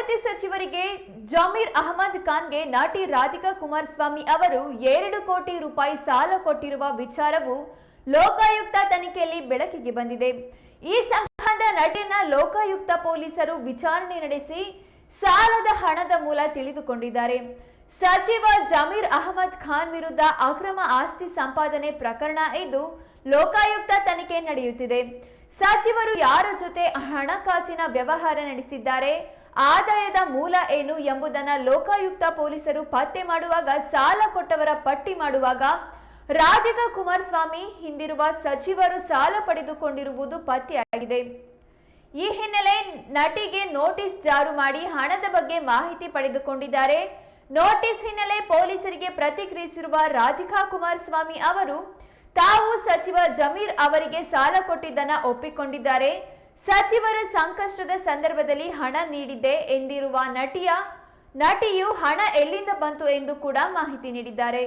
ವಸತಿ ಸಚಿವರಿಗೆ ಜಮೀರ್ ಅಹಮದ್ ಖಾನ್ಗೆ ನಟಿ ರಾಧಿಕಾ ಕುಮಾರಸ್ವಾಮಿ ಅವರು ಎರಡು ಕೋಟಿ ರೂಪಾಯಿ ಸಾಲ ಕೊಟ್ಟಿರುವ ವಿಚಾರವು ಲೋಕಾಯುಕ್ತ ತನಿಖೆಯಲ್ಲಿ ಬೆಳಕಿಗೆ ಬಂದಿದೆ. ಈ ಸಂಬಂಧ ನಟಿಯನ್ನ ಲೋಕಾಯುಕ್ತ ಪೊಲೀಸರು ವಿಚಾರಣೆ ನಡೆಸಿ ಸಾಲದ ಹಣದ ಮೂಲ ತಿಳಿದುಕೊಂಡಿದ್ದಾರೆ. ಸಚಿವ ಜಮೀರ್ ಅಹಮದ್ ಖಾನ್ ವಿರುದ್ಧ ಅಕ್ರಮ ಆಸ್ತಿ ಸಂಪಾದನೆ ಪ್ರಕರಣ ಇದು ಲೋಕಾಯುಕ್ತ ತನಿಖೆ ನಡೆಯುತ್ತಿದೆ. ಸಚಿವರು ಯಾರ ಜೊತೆ ಹಣಕಾಸಿನ ವ್ಯವಹಾರ ನಡೆಸಿದ್ದಾರೆ? ಆದಾಯದ ಮೂಲ ಏನು ಎಂಬುದನ್ನ ಲೋಕಾಯುಕ್ತ ಪೊಲೀಸರು ಪತ್ತೆ ಮಾಡುವಾಗ, ಸಾಲ ಕೊಟ್ಟವರ ಪಟ್ಟಿ ಮಾಡುವಾಗ ರಾಧಿಕಾ ಕುಮಾರಸ್ವಾಮಿ ಹಿಂದಿರುವ ಸಚಿವರು ಸಾಲ ಪಡೆದುಕೊಂಡಿರುವುದು ಪತ್ತೆಯಾಗಿದೆ. ಈ ಹಿನ್ನೆಲೆ ನಟಿಗೆ ನೋಟಿಸ್ ಜಾರು ಮಾಡಿ ಹಣದ ಬಗ್ಗೆ ಮಾಹಿತಿ ಪಡೆದುಕೊಂಡಿದ್ದಾರೆ. ನೋಟಿಸ್ ಹಿನ್ನೆಲೆ ಪೊಲೀಸರಿಗೆ ಪ್ರತಿಕ್ರಿಯಿಸಿರುವ ರಾಧಿಕಾ ಕುಮಾರಸ್ವಾಮಿ ಅವರು, ತಾವು ಸಚಿವ ಜಮೀರ್ ಅವರಿಗೆ ಸಾಲ ಕೊಟ್ಟಿದ್ದನ್ನ ಒಪ್ಪಿಕೊಂಡಿದ್ದಾರೆ. ಸಚಿವರ ಸಂಕಷ್ಟದ ಸಂದರ್ಭದಲ್ಲಿ ಹಣ ನೀಡಿದ್ದೆ ಎಂದಿರುವ ನಟಿಯ, ನಟಿಯು ಹಣ ಎಲ್ಲಿಂದ ಬಂತು ಎಂದು ಕೂಡ ಮಾಹಿತಿ ನೀಡಿದ್ದಾರೆ.